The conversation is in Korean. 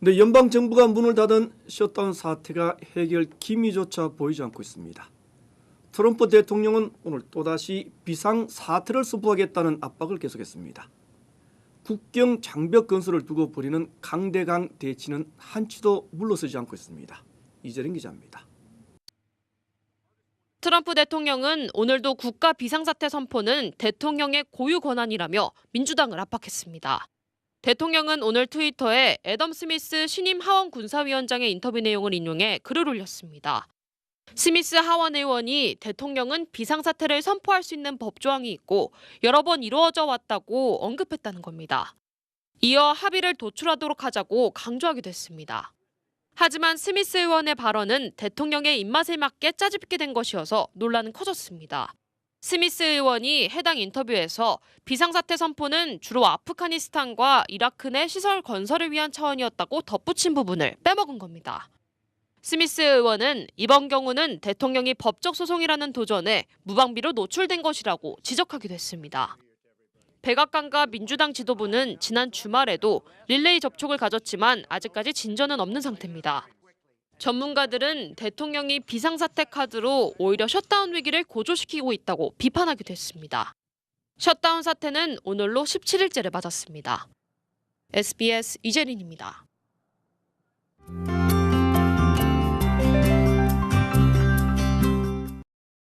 네, 연방 정부가 문을 닫은 셧다운 사태가 해결 기미조차 보이지 않고 있습니다. 트럼프 대통령은 오늘 또다시 비상 사태를 선포하겠다는 압박을 계속했습니다. 국경 장벽 건설을 두고 벌이는 강대강 대치는 한치도 물러서지 않고 있습니다. 이재린 기자입니다. 트럼프 대통령은 오늘도 국가 비상사태 선포는 대통령의 고유 권한이라며 민주당을 압박했습니다. 대통령은 오늘 트위터에 애덤 스미스 신임 하원 군사위원장의 인터뷰 내용을 인용해 글을 올렸습니다. 스미스 하원 의원이 대통령은 비상사태를 선포할 수 있는 법조항이 있고 여러 번 이루어져 왔다고 언급했다는 겁니다. 이어 합의를 도출하도록 하자고 강조하기도 했습니다. 하지만 스미스 의원의 발언은 대통령의 입맛에 맞게 짜집게 된 것이어서 논란은 커졌습니다. 스미스 의원이 해당 인터뷰에서 비상사태 선포는 주로 아프가니스탄과 이라크 내 시설 건설을 위한 차원이었다고 덧붙인 부분을 빼먹은 겁니다. 스미스 의원은 이번 경우는 대통령이 법적 소송이라는 도전에 무방비로 노출된 것이라고 지적하기도 했습니다. 백악관과 민주당 지도부는 지난 주말에도 릴레이 접촉을 가졌지만 아직까지 진전은 없는 상태입니다. 전문가들은 대통령이 비상사태 카드로 오히려 셧다운 위기를 고조시키고 있다고 비판하기도 했습니다. 셧다운 사태는 오늘로 17일째를 맞았습니다. SBS 이재린입니다.